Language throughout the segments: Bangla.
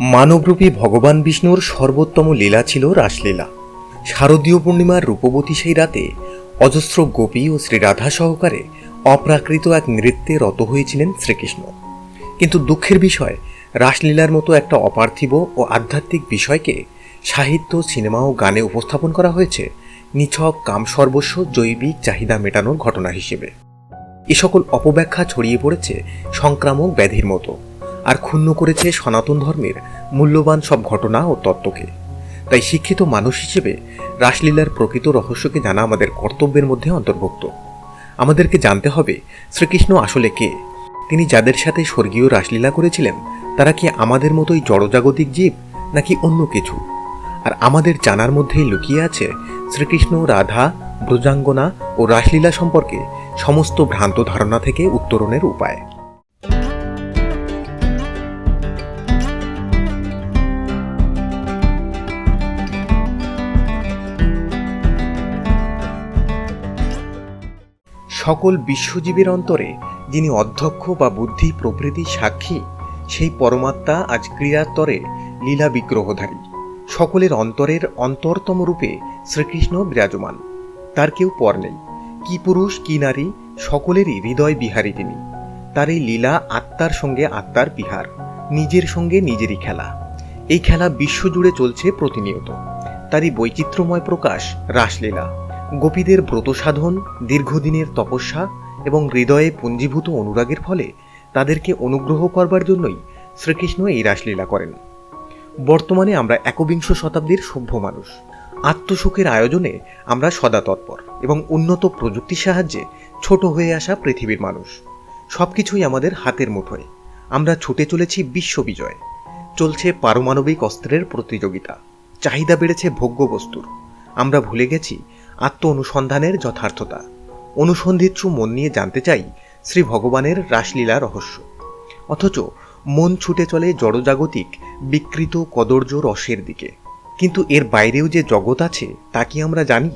মানবরূপী ভগবান বিষ্ণুর সর্বোত্তম লীলা ছিল রাসলীলা। শারদীয় পূর্ণিমার রূপবতী সেই রাতে অজস্র গোপী ও শ্রীরাধা সহকারে অপ্রাকৃত এক নৃত্যে রত হয়েছিলেন শ্রীকৃষ্ণ। কিন্তু দুঃখের বিষয়, রাসলীলার মতো একটা অপার্থিব ও আধ্যাত্মিক বিষয়কে সাহিত্য, সিনেমা ও গানে উপস্থাপন করা হয়েছে নিছক কামসর্বস্ব জৈবিক চাহিদা মেটানোর ঘটনা হিসেবে। এ সকল অপব্যাখ্যা ছড়িয়ে পড়েছে সংক্রামক ব্যাধির মতো। আর ক্ষুণ্ণ করেছে সনাতন ধর্মের মূল্যবান সব ঘটনা ও তত্ত্বকে। তাই শিক্ষিত মানুষ হিসেবে রাসলীলার প্রকৃত রহস্যকে জানা আমাদের কর্তব্যের মধ্যে অন্তর্ভুক্ত। আমাদেরকে জানতে হবে শ্রীকৃষ্ণ আসলে কে? তিনি যাদের সাথে স্বর্গীয় রাসলীলা করেছিলেন, তারা কি আমাদের মতোই জড়জাগতিক জীব নাকি অন্য কিছু? আর আমাদের জানার মধ্যেই লুকিয়ে আছে শ্রীকৃষ্ণ, রাধা, ব্রজাঙ্গনা ও রাসলীলা সম্পর্কে সমস্ত ভ্রান্ত ধারণা থেকে উত্তরণের উপায়। সকল বিশ্বজীবীর অন্তরে যিনি অধ্যক্ষ বা বুদ্ধি প্রভৃতির সাক্ষী, সেই পরমাত্মা আজ ক্রীড়াত্তরে লীলা বিগ্রহধারী সকলের অন্তরের অন্তরতম রূপে শ্রীকৃষ্ণ বিরাজমান। তার কেউ পর নেই। কি পুরুষ, কি নারী, সকলেরই হৃদয় বিহারী তিনি। তার এই লীলা আত্মার সঙ্গে আত্মার বিহার, নিজের সঙ্গে নিজেরই খেলা। এই খেলা বিশ্বজুড়ে চলছে প্রতিনিয়ত। তারই বৈচিত্র্যময় প্রকাশ রাসলীলা। গোপীদের ব্রত সাধন দীর্ঘদিনের তপস্যা এবং হৃদয়ে পুঞ্জীভূত অনুরাগের ফলে তাদেরকে অনুগ্রহ করবার জন্যই শ্রীকৃষ্ণ এই রাসলীলা করেন। বর্তমানে আমরা একবিংশ শতাব্দীর সভ্য মানুষ। আত্মসুখের আয়োজনে আমরা সদা তৎপর এবং উন্নত প্রযুক্তির সাহায্যে ছোট হয়ে আসা পৃথিবীর মানুষ। সবকিছুই আমাদের হাতের মুঠোয়। আমরা ছুটে চলেছি বিশ্ব বিজয়। চলছে পারমাণবিক অস্ত্রের প্রতিযোগিতা। চাহিদা বেড়েছে ভোগ্য বস্তুর আমরা ভুলে গেছি আত্ম অনুসন্ধানের যথার্থতা। অনুসন্ধিত্র মন নিয়ে জানতে চাই শ্রী ভগবানের রাসলীলা রহস্য। অথচ মন ছুটে চলে জড়জাগতিক, বিকৃত কদর্য রসের দিকে। কিন্তু এর বাইরেও যে জগৎ আছে, তা কি আমরা জানি?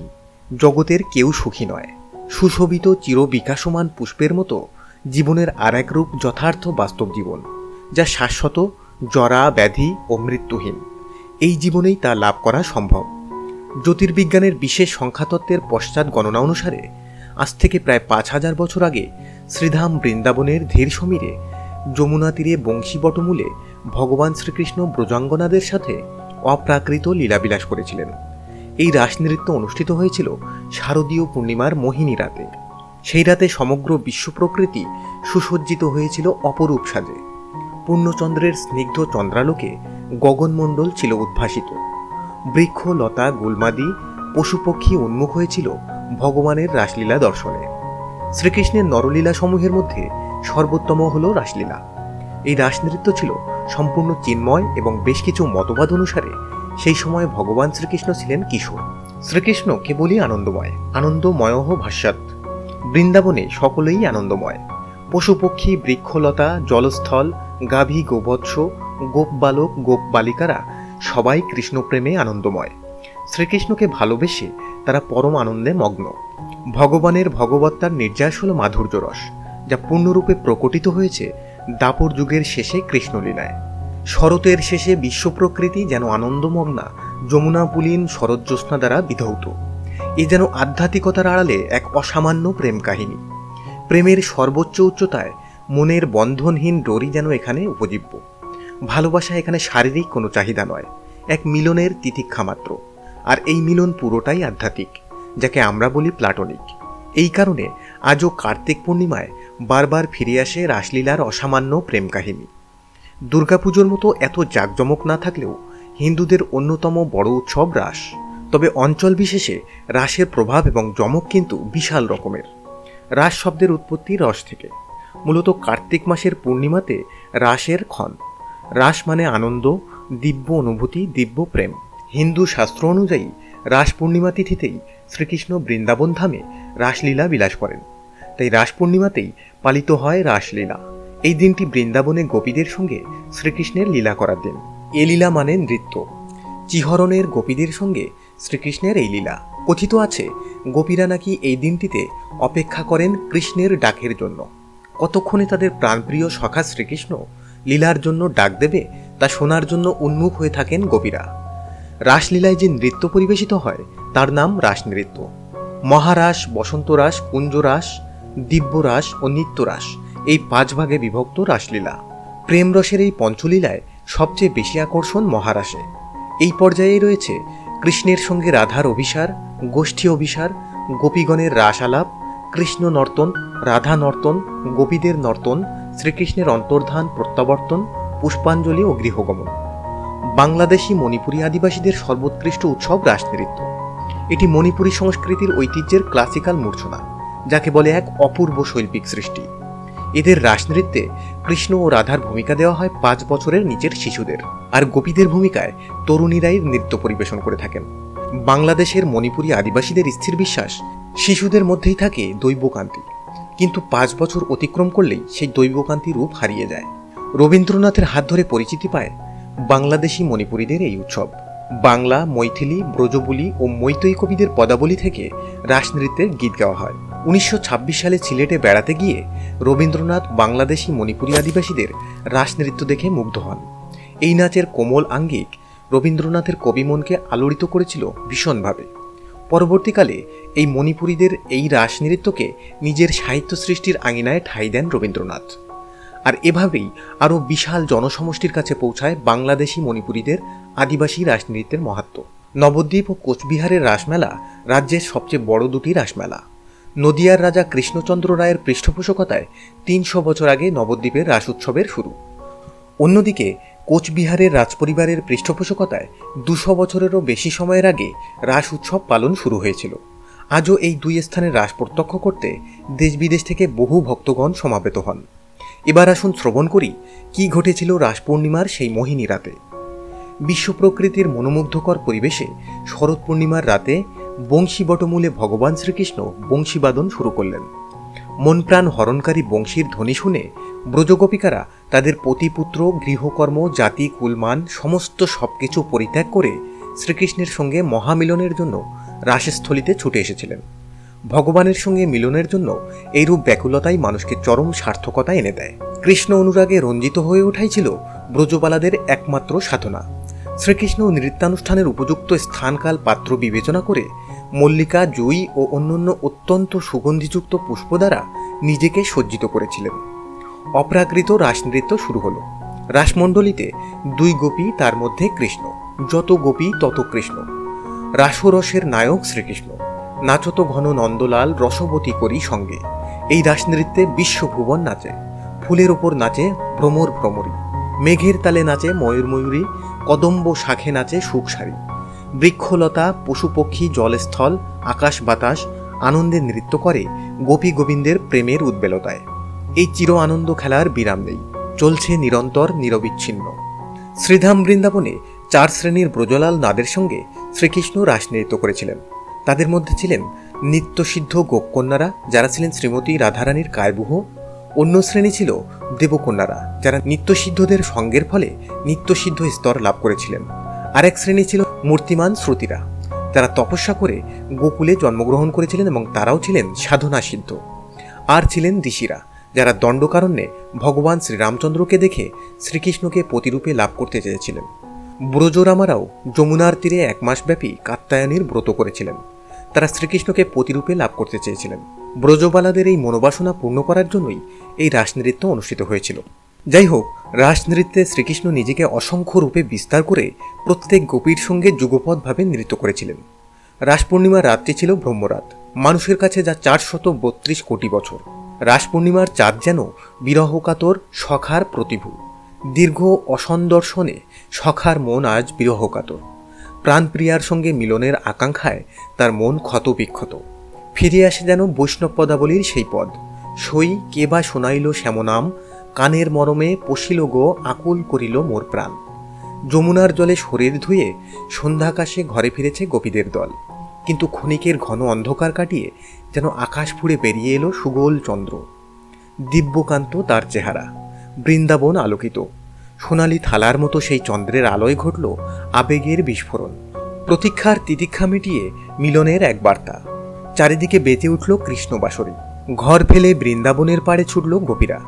জগতের কেউ সুখী নয়। সুশোভিত চিরবিকাশমান পুষ্পের মতো জীবনের আর এক রূপ যথার্থ বাস্তব জীবন, যা শাশ্বত জরা ব্যাধি ও মৃত্যুহীন। এই জীবনেই তা লাভ করা সম্ভব। জ্যোতির্বিজ্ঞানের বিশেষ সংখ্যাতত্ত্বের পশ্চাৎ গণনা অনুসারে, আজ থেকে প্রায় পাঁচ হাজার বছর আগে শ্রীধাম বৃন্দাবনের ধীর সমীরে, যমুনা তীরে বংশীবটমূলে ভগবান শ্রীকৃষ্ণ ব্রজাঙ্গনাদের সাথে অপ্রাকৃত লীলাবিলাস করেছিলেন। এই রাসনৃত্য অনুষ্ঠিত হয়েছিল শারদীয় পূর্ণিমার মোহিনী রাতে। সেই রাতে সমগ্র বিশ্ব প্রকৃতি সুসজ্জিত হয়েছিল অপরূপ সাজে। পূর্ণচন্দ্রের স্নিগ্ধ চন্দ্রালোকে গগনমণ্ডল ছিল উদ্ভাসিত। বৃক্ষ লতা গুলমাদি পশুপক্ষী উন্মুখ হয়েছিল ভগবানের রাসলীলা দর্শনে। শ্রীকৃষ্ণের নরলীলা সমূহের মধ্যে সর্বোত্তম হল রাসলীলা। এই রাসনৃত্য ছিল সম্পূর্ণ চিন্ময় এবং বেশ কিছু মতবাদ অনুসারে সেই সময় ভগবান শ্রীকৃষ্ণ ছিলেন কিশোর। শ্রীকৃষ্ণ কেবলই আনন্দময় আনন্দময় ভাষ্যাৎ। বৃন্দাবনে সকলেই আনন্দময়। পশুপক্ষী, বৃক্ষলতা, জলস্থল, গাভী, গোবৎস গোপ বালক গোপ বালিকারা সবাই কৃষ্ণপ্রেমে আনন্দময়। শ্রীকৃষ্ণকে ভালোবেসে তারা পরম আনন্দে মগ্ন। ভগবানের ভগবত্তার নির্যাস হল মাধুর্য রস যা পূর্ণরূপে প্রকটিত হয়েছে দাপর যুগের শেষে কৃষ্ণলীলায়। শরতের শেষে বিশ্ব প্রকৃতি যেন আনন্দমগ্না, যমুনা পুলিন শরজ্যোৎস্না দ্বারা বিধৌত। এ যেন আধ্যাত্মিকতার আড়ালে এক অসামান্য প্রেম কাহিনী। প্রেমের সর্বোচ্চ উচ্চতায় মনের বন্ধনহীন ডোরি যেন এখানে উপজীব্য। ভালোবাসা এখানে শারীরিক কোনো চাহিদা নয়, এক মিলনের তিতিক্ষা মাত্র। আর এই মিলন পুরোটাই আধ্যাত্মিক, যাকে আমরা বলি প্লাটনিক। এই কারণে আজও কার্তিক পূর্ণিমায় বারবার ফিরে আসে রাসলীলার অসামান্য প্রেম কাহিনী। দুর্গাপুজোর মতো এত জাঁকজমক না থাকলেও হিন্দুদের অন্যতম বড় উৎসব রাস। তবে অঞ্চল বিশেষে রাসের প্রভাব এবং জমক কিন্তু বিশাল রকমের। রাস শব্দের উৎপত্তি রস থেকে। মূলত কার্তিক মাসের পূর্ণিমাতে রাসের ক্ষণ। রাস মানে আনন্দ, দিব্য অনুভূতি, দিব্য প্রেম। হিন্দু শাস্ত্র অনুযায়ী, রাস পূর্ণিমা তিথিতেই শ্রীকৃষ্ণ বৃন্দাবন ধামে রাসলীলা বিলাস করেন। তাই রাস পূর্ণিমাতেই পালিত হয় রাসলীলা। এই দিনটি বৃন্দাবনে গোপীদের সঙ্গে শ্রীকৃষ্ণের লীলা করার দিন। এ লীলা মানে নৃত্য। চিহরণের গোপীদের সঙ্গে শ্রীকৃষ্ণের এই লীলা। কথিত আছে, গোপীরা নাকি এই দিনটিতে অপেক্ষা করেন কৃষ্ণের ডাকের জন্য। কতক্ষণে তাদের প্রাণপ্রিয় সখা শ্রীকৃষ্ণ লীলার জন্য ডাক দেবে, তা শোনার জন্য উন্মুখ হয়ে থাকেন গোপীরা রাসলীলায় যে নৃত্য পরিবেশিত হয়, তার নাম রাস রাসনৃত্য। মহারাস, বসন্তরাস, কুঞ্জরাস, দিব্যরাস ও নিত্যরাস এই পাঁচ ভাগে বিভক্ত রাসলীলা। প্রেমরসের এই পঞ্চলীলায় সবচেয়ে বেশি আকর্ষণ মহারাসে। এই পর্যায়ে রয়েছে কৃষ্ণের সঙ্গে রাধার অভিসার, গোষ্ঠী অভিসার, গোপীগণের রাস আলাপ কৃষ্ণ নর্তন, রাধা নর্তন, গোপীদের নর্তন শ্রীকৃষ্ণের অন্তর্ধান, প্রত্যাবর্তন, পুষ্পাঞ্জলি ও গৃহগমন। বাংলাদেশি মণিপুরী আদিবাসীদের সর্বোৎকৃষ্ট উৎসব রাসনৃত্য এটি মণিপুরী সংস্কৃতির ঐতিহ্যের ক্লাসিক্যাল মূর্ছনা, যাকে বলে এক অপূর্ব শৈল্পিক সৃষ্টি। এদের রাসনৃত্যে কৃষ্ণ ও রাধার ভূমিকা দেওয়া হয় পাঁচ বছরের নিচের শিশুদের আর গোপীদের ভূমিকায় তরুণীরাই নৃত্য পরিবেশন করে থাকেন। বাংলাদেশের মণিপুরী আদিবাসীদের স্থির বিশ্বাস শিশুদের মধ্যেই থাকে দৈবকান্তি কিন্তু পাঁচ বছর অতিক্রম করলেই সেই দৈবকান্তি রূপ হারিয়ে যায়। রবীন্দ্রনাথের হাত ধরে পরিচিতি পায় বাংলাদেশি মণিপুরীদের এই উৎসব। বাংলা, মৈথিলি, ব্রজবুলি ও মৈতৈ কবিদের পদাবলী থেকে রাসনৃত্যের গীত গাওয়া হয়। উনিশশো ছাব্বিশ সালে সিলেটে বেড়াতে গিয়ে রবীন্দ্রনাথ বাংলাদেশি মণিপুরী আদিবাসীদের রাসনৃত্য দেখে মুগ্ধ হন। এই নাচের কোমল আঙ্গিক রবীন্দ্রনাথের কবিমনকে আলোড়িত করেছিল ভীষণভাবে। পরবর্তীকালে এই মণিপুরীদের এই রাসনৃত্যকে নিজের সাহিত্য সৃষ্টির আঙিনায় ঠাঁই দেন রবীন্দ্রনাথ। আর এভাবেই আরও বিশাল জনসমষ্টির কাছে পৌঁছায় বাংলাদেশি মণিপুরীদের আদিবাসী রাসনৃত্যের মাহাত্ম। নবদ্বীপ ও কোচবিহারের রাসমেলা রাজ্যের সবচেয়ে বড় দুটি রাসমেলা। নদিয়ার রাজা কৃষ্ণচন্দ্র রায়ের পৃষ্ঠপোষকতায় তিনশো বছর আগে নবদ্বীপের রাস উৎসবের শুরু। অন্যদিকে কোচবিহারের রাজপরিবারের পৃষ্ঠপোষকতায় দুশো বছরেরও বেশি সময়ের আগে রাস উৎসব পালন শুরু হয়েছিল। আজও এই দুই স্থানের রাস প্রত্যক্ষ করতে দেশ বিদেশ থেকে বহু ভক্তগণ সমাবেত হন। এবার আসুন শ্রবণ করি, কি ঘটেছিল রাস পূর্ণিমার সেই মোহিনী রাতে। বিশ্ব প্রকৃতির মনোমুগ্ধকর পরিবেশে শরৎ পূর্ণিমার রাতে বংশী বটমূলে ভগবান শ্রীকৃষ্ণ বংশীবাদন শুরু করলেন। মন প্রাণ হরণকারী বংশীর ধ্বনি শুনে ব্রজগোপিকারা তাদের পতিপুত্র, গৃহকর্ম, জাতি, কুলমান, সমস্ত সবকিছু পরিত্যাগ করে শ্রীকৃষ্ণের সঙ্গে মহামিলনের জন্য রাসস্থলিতে ছুটে এসেছিলেন। ভগবানের সঙ্গে মিলনের জন্য এইরূপ ব্যাকুলতাই মানুষকে চরম সার্থকতা এনে দেয়। কৃষ্ণ অনুরাগে রঞ্জিত হয়ে ওঠাই ছিল ব্রজবালাদের একমাত্র সাধনা। শ্রীকৃষ্ণ নৃত্যানুষ্ঠানের উপযুক্ত স্থানকাল পাত্র বিবেচনা করে মল্লিকা, জুই ও অন্যান্য অত্যন্ত সুগন্ধিযুক্ত পুষ্প দ্বারা নিজেকে সজ্জিত করেছিলেন। অপ্রাকৃত রাসনৃত্য শুরু হলো। রাসমণ্ডলীতে দুই গোপী তার মধ্যে কৃষ্ণ। যত গোপী, তত কৃষ্ণ। রাসরসের নায়ক শ্রীকৃষ্ণ। নাচত ঘন নন্দলাল, রসবতী করি সঙ্গে। এই রাসনৃত্যে বিশ্বভুবন নাচে। ফুলের ওপর নাচে ভ্রমর ভ্রমরী। মেঘের তালে নাচে ময়ূর ময়ূরী কদম্ব শাখে নাচে সুখসারী বৃক্ষলতা, পশুপক্ষী, জলস্থল, আকাশ বাতাস, আনন্দে নৃত্য করে গোপী গোবিন্দের প্রেমের উদ্বেলতায়। এই চির আনন্দ খেলার বিরাম নেই। চলছে নিরন্তর নিরবিচ্ছিন্ন। শ্রীধাম বৃন্দাবনে চার শ্রেণির ব্রজলাল নাদের সঙ্গে শ্রীকৃষ্ণ রাসনৃত্য করেছিলেন। তাদের মধ্যে ছিলেন নিত্যসিদ্ধ গোপকন্যারা, যারা ছিলেন শ্রীমতী রাধারানীর কায়বুহ। অন্য শ্রেণি ছিল দেবকন্যারা, যারা নিত্যসিদ্ধদের সঙ্গের ফলে নিত্যসিদ্ধ স্তর লাভ করেছিলেন। আরেক শ্রেণি ছিল মূর্তিমান শ্রুতিরা, যারা তপস্যা করে গোকুলে জন্মগ্রহণ করেছিলেন এবং তারাও ছিলেন সাধনা সিদ্ধ আর ছিলেন ঋষিরা যারা দণ্ডকারণ্যে ভগবান শ্রীরামচন্দ্রকে দেখে শ্রীকৃষ্ণকে প্রতিরূপে লাভ করতে চেয়েছিলেন। ব্রজরামারাও যমুনার তীরে এক মাসব্যাপী কাত্তায়নের ব্রত করেছিলেন। তারা শ্রীকৃষ্ণকে প্রতিরূপে লাভ করতে চেয়েছিলেন। ব্রজবালাদের এই মনোবাসনা পূর্ণ করার জন্যই এই রাসনৃত্য অনুষ্ঠিত হয়েছিল। যাই হোক, রাসনৃত্যে শ্রীকৃষ্ণ নিজেকে অসংখ্য রূপে বিস্তার করে প্রত্যেক গোপীর সঙ্গে যুগপৎভাবে নৃত্য করেছিলেন। রাস পূর্ণিমার রাত্রি ছিল ব্রহ্মরাত। মানুষের কাছে যা চারশত বত্রিশ কোটি বছর। রাস পূর্ণিমার চাঁদ যেন বিরহকাতর সখার প্রতিভূ। দীর্ঘ অসন্দর্শনে সখার মন আজ বিরহকাতর। প্রাণপ্রিয়ার সঙ্গে মিলনের আকাঙ্ক্ষায় তার মন ক্ষতবিক্ষত। ফিরে আসে যেন বৈষ্ণব পদাবলীর সেই পদ। সই কে বা শোনাইল শ্যামনাম, কানের মরমে পশিল গো আকুল করিল মোর প্রাণ। যমুনার জলে শরীর ধুয়ে সন্ধ্যাকাশে ঘরে ফিরেছে গোপীদের দল। কিন্তু ক্ষণিকের ঘন অন্ধকার কাটিয়ে যেন আকাশ ফুড়ে বেরিয়ে এলো সুগোল চন্দ্র। দিব্যকান্ত তার চেহারা, বৃন্দাবন আলোকিত। সোনালি থালার মতো সেই চন্দ্রের আলোয় ঘটল আবেগের বিস্ফোরণ। প্রতীক্ষার তিতিক্ষা মিটিয়ে মিলনের এক বার্তা। চারিদিকে বেঁচে উঠল কৃষ্ণবাসরী। ঘর ফেলে বৃন্দাবনের পাড়ে ছুটল গোপীরা।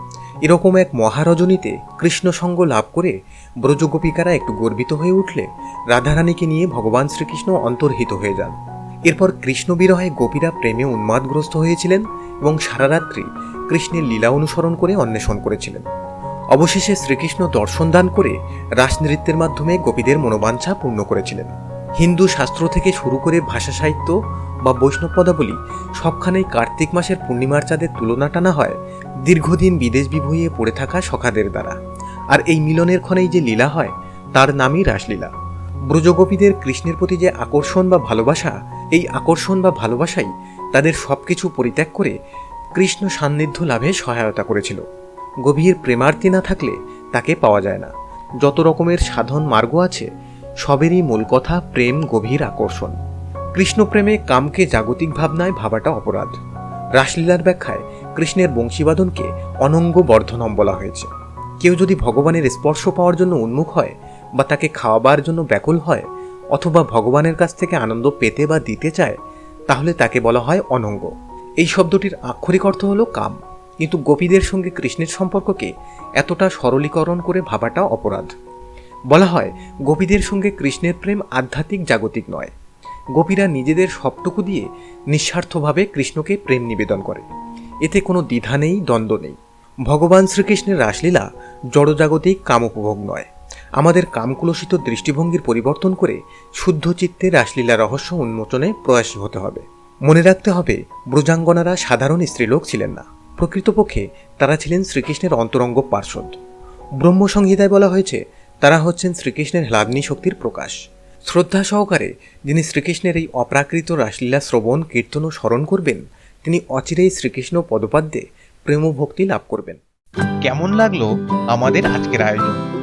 এরকম এক মহারজনীতে কৃষ্ণ সঙ্গ লাভ করে ব্রজগোপিকারা একটু গর্বিত হয়ে উঠলে রাধারানীকে নিয়ে ভগবান শ্রীকৃষ্ণ অন্তর্হিত হয়ে যান। এরপর কৃষ্ণ বিরহে গোপীরা প্রেমে উন্মাদগ্রস্ত হয়েছিলেন এবং সারা রাত্রি কৃষ্ণের লীলা অনুসরণ করে অন্বেষণ করেছিলেন। অবশেষে শ্রীকৃষ্ণ দর্শন দান করে রাসনৃত্যের মাধ্যমে গোপীদের মনোবাঞ্ছা পূর্ণ করেছিলেন। হিন্দু শাস্ত্র থেকে শুরু করে ভাষা সাহিত্য বা বৈষ্ণব পদাবলী সবখানেই কার্তিক মাসের পূর্ণিমার চাঁদের তুলনা টানা হয়, দীর্ঘদিন বিদেশ বিভূয়ে পড়ে থাকা সখাদের দ্বারা। আর এই মিলনের ক্ষণেই যে লীলা হয়, তার নামই রাসলীলা। ব্রজগোপীদের কৃষ্ণের প্রতি যে আকর্ষণ বা ভালোবাসা এই আকর্ষণ বা ভালোবাসাই তাদের সবকিছু পরিত্যাগ করে কৃষ্ণ সান্নিধ্য লাভে সহায়তা করেছিল। গভীর প্রেমার্তি না থাকলে তাকে পাওয়া যায় না। যত রকমের সাধন মার্গ আছে, সবেরই মূল কথা প্রেম গভীর আকর্ষণ। কৃষ্ণপ্রেমে কামকে জাগতিক ভাবনায় ভাবাটা অপরাধ। রাসলীলার ব্যাখ্যায় কৃষ্ণের বংশীবাদনকে অনঙ্গ বর্ধনম বলা হয়েছে। কেউ যদি ভগবানের স্পর্শ পাওয়ার জন্য উন্মুখ হয় বা তাকে খাওয়াবার জন্য ব্যাকুল হয় অথবা ভগবানের কাছ থেকে আনন্দ পেতে বা দিতে চায়, তাহলে তাকে বলা হয় অনঙ্গ। এই শব্দটির আক্ষরিক অর্থ হলো কাম। কিন্তু গোপীদের সঙ্গে কৃষ্ণের সম্পর্ককে এতটা সরলীকরণ করে ভাবাটা অপরাধ। বলা হয়, গোপীদের সঙ্গে কৃষ্ণের প্রেম আধ্যাত্মিক জাগতিক নয়। গোপীরা নিজেদের সবটুকু দিয়ে নিঃস্বার্থভাবে কৃষ্ণকে প্রেম নিবেদন করে। এতে কোনো দ্বিধা নেই, দ্বন্দ্ব নেই। ভগবান শ্রীকৃষ্ণের রাসলীলা জড়জাগতিক কামোপভোগ নয়। আমাদের কামকুলসিত দৃষ্টিভঙ্গির পরিবর্তন করে শুদ্ধ চিত্তে রাসলীলা রহস্য উন্মোচনে প্রয়াসী হতে হবে। মনে রাখতে হবে, ব্রজাঙ্গনারা সাধারণ স্ত্রীলোক ছিলেন না। প্রকৃতপক্ষে তারা ছিলেন শ্রীকৃষ্ণের অন্তরঙ্গ পার্শ্বদ। ব্রহ্মসংহিতায় বলা হয়েছে, তারা হচ্ছেন শ্রীকৃষ্ণের হ্লাগ্নি শক্তির প্রকাশ। শ্রদ্ধা সহকারে যিনি শ্রীকৃষ্ণের এই অপ্রাকৃত রাসলীলা শ্রবণ, কীর্তন ও স্মরণ করবেন, তিনি অচিরেই শ্রীকৃষ্ণ পদপাদ্যে প্রেম ভক্তি লাভ করবেন। কেমন লাগল আমাদের আজকের আয়োজন?